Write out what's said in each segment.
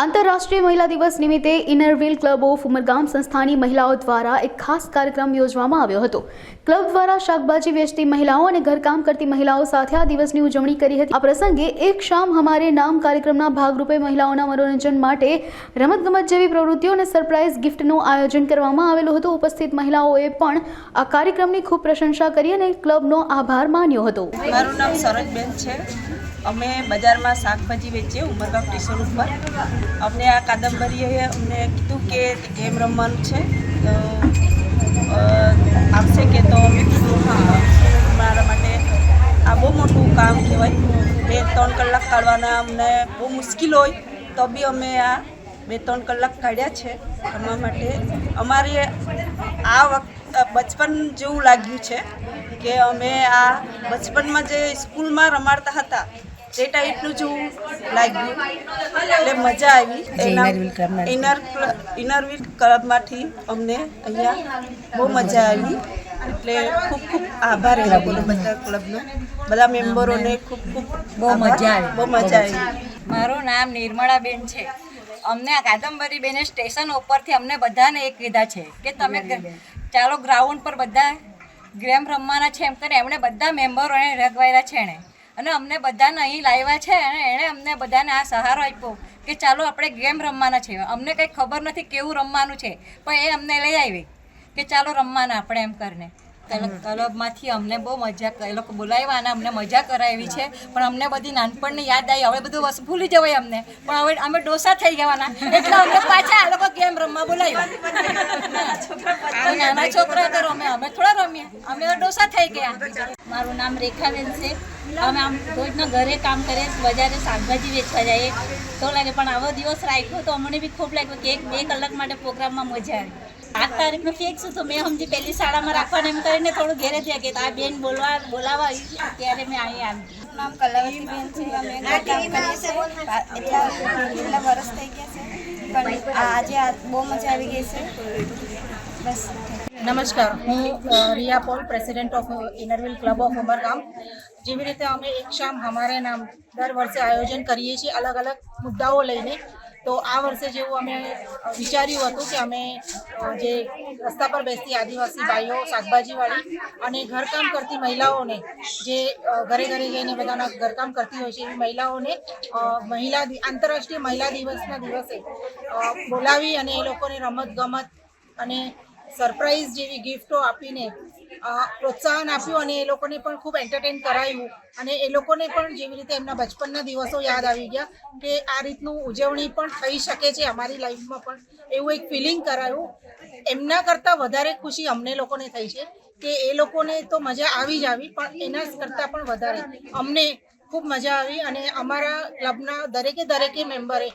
આંતરરાષ્ટ્રીય મહિલા દિવસ નિમિત્તે ઇનરવિલ ક્લબ ઓફ ઉમરગામ સંસ્થાની મહિલાઓ દ્વારા એક ખાસ કાર્યક્રમ યોજવામાં આવ્યો હતો. ક્લબ દ્વારા શાકભાજી વેચતી મહિલાઓ અને ઘરકામ કરતી મહિલાઓ સાથે આ દિવસની ઉજવણી કરી હતી. આ પ્રસંગે એક શામ હમારે નામ કાર્યક્રમના ભાગરૂપે મહિલાઓના મનોરંજન માટે રમતગમત જેવી પ્રવૃત્તિઓ અને સરપ્રાઇઝ ગિફ્ટનું આયોજન કરવામાં આવેલું હતું. ઉપસ્થિત મહિલાઓએ પણ આ કાર્યક્રમની ખૂબ પ્રશંસા કરી અને ક્લબનો આભાર માન્યો હતો. મારું નામ સરોજબેન છે. અમે બજારમાં શાકભાજી વેચીએ, ઉમરગામ સ્ટેશન ઉપર. અમને આ કાદંબરીએ અમને કીધું કે ગેમ રમવાનું છે. તો આપશે કે તો? અમે કીધું, હા, મારા માટે આ બહુ મોટું કામ કહેવાય. બે ત્રણ કલાક કાઢવાના અમને બહુ મુશ્કેલ હોય, તો બી અમે આ બે ત્રણ કલાક કાઢ્યા છે. અમારા માટે અમારી આ વખત બચપન જેવું લાગ્યું છે કે અમે આ બચપનમાં જે સ્કૂલમાં રમાડતા હતા તે ટાઈપનું જેવું લાગ્યું. એટલે મજા આવી. ઇનર ઇનર ઇનરવીલ ક્લબમાંથી અમને અહીંયા બહુ મજા આવી. એટલે ખૂબ ખૂબ આભાર એના બોલો બધા ક્લબનો બધા મેમ્બરોને ખૂબ ખૂબ બહુ મજા આવી. બહુ મજા આવી. મારું નામ નિર્મળાબેન છે. અમને આ કાદંબરી બેને સ્ટેશન ઉપરથી અમને બધાને એક કીધા છે કે તમે ચાલો ગ્રાઉન્ડ પર બધા ગેમ રમવાના છે એમ કરીને એમણે બધા મેમ્બરોને રગવાયેલા છે એણે. અને અમને બધાને અહીં લાવ્યા છે અને એણે અમને બધાને આ સહારો આપ્યો કે ચાલો આપણે ગેમ રમવાના છે. અમને કંઈ ખબર નથી કેવું રમવાનું છે. પણ એ અમને લઈ આવી કે ચાલો રમવાના આપણે એમ કરીને. ક્લબમાંથી અમને બહુ મજા એ લોકો બોલાવ્યા અને અમને મજા કરાવી છે. પણ અમને બધી નાનપણની યાદ આવી. હવે બધું વસ્તુ ભૂલી જવાય અમને. પણ હવે અમે ડોસા થઈ જવાના. એટલે અમને પાછા આ લોકો ગેમ રમવા બોલાવ્યા. નાના છોકરા તો રમે અમે થોડા રમીએ અમે ડોસા થઈ ગયા. મારું નામ રેખાબેન છે. અમે આમ રોજના ઘરે કામ કરીએ, બજારે શાકભાજી વેચવા જઈએ. તો લાગે, પણ આવો દિવસ રાખ્યો તો અમને બી ખૂબ લાગ્યો કે એક, બે કલાક માટે પ્રોગ્રામમાં મજા આવી. આઠ તારીખનું ફિક્સ તો મેં સમજી પહેલી શાળામાં રાખવાનું એમ કરીને થોડું ઘેરે થયા કે આ બેન બોલવા બોલાવા આવી ત્યારે મેં અહીં આવી નામ કલાવતીબેન છે અમે એટલા એટલા વર્ષ થઈ ગયા છે પણ આજે આ બહુ મજા આવી ગઈ છે. બસ. નમસ્કાર હું Riya Paul president of Inner Wheel club of Umargam. જેવી રીતે અમે એક શામ અમારે નામ દર વર્ષે આયોજન કરીએ છીએ અલગ અલગ મુદ્દાઓ લઈને. તો આ વર્ષે જેવું અમે વિચાર્યું હતું કે અમે જે રસ્તા પર બેસતી આદિવાસી ભાઈઓ, શાકભાજીવાળી અને ઘરકામ કરતી મહિલાઓને, જે ઘરે ઘરે જઈને બધાના ઘરકામ કરતી હોય છે, એવી મહિલાઓને મહિલા આંતરરાષ્ટ્રીય મહિલા દિવસના દિવસે બોલાવી અને એ લોકોને રમત ગમત અને સરપ્રાઈઝ જેવી ગિફ્ટો આપીને પ્રોત્સાહન આપ્યું અને એ લોકોને પણ ખૂબ એન્ટરટેન કરાયું. અને એ લોકોને પણ જેવી રીતે એમના બચપનના દિવસો યાદ આવી ગયા કે આ રીતનું ઉજવણી પણ થઈ શકે છે અમારી લાઈફમાં પણ. એવું એક ફિલિંગ કરાયું. એમના કરતાં વધારે ખુશી અમને લોકોને થઈ છે કે એ લોકોને તો મજા આવી જ આવી, પણ એના કરતાં પણ વધારે. અમને ખૂબ મજા આવી અને અમારા ક્લબના દરેકે દરેકે મેમ્બરે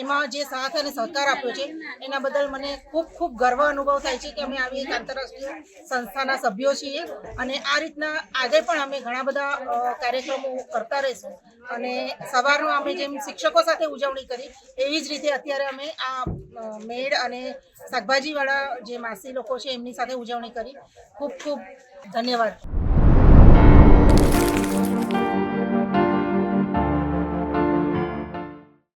એમાં જે સાથ અને સહકાર આપ્યો છે, એના બદલ મને ખૂબ ખૂબ ગર્વ અનુભવ થાય છે કે અમે આવી એક આંતરરાષ્ટ્રીય સંસ્થાના સભ્યો છીએ અને આ રીતના આજે પણ અમે ઘણા બધા કાર્યક્રમો કરતા રહીશું. અને સવારનો અમે જેમ શિક્ષકો સાથે ઉજવણી કરી, એવી જ રીતે અત્યારે અમે આ મેડ અને શાકભાજીવાળા જે માસી લોકો છે, એમની સાથે ઉજવણી કરી. ખૂબ ખૂબ ધન્યવાદ.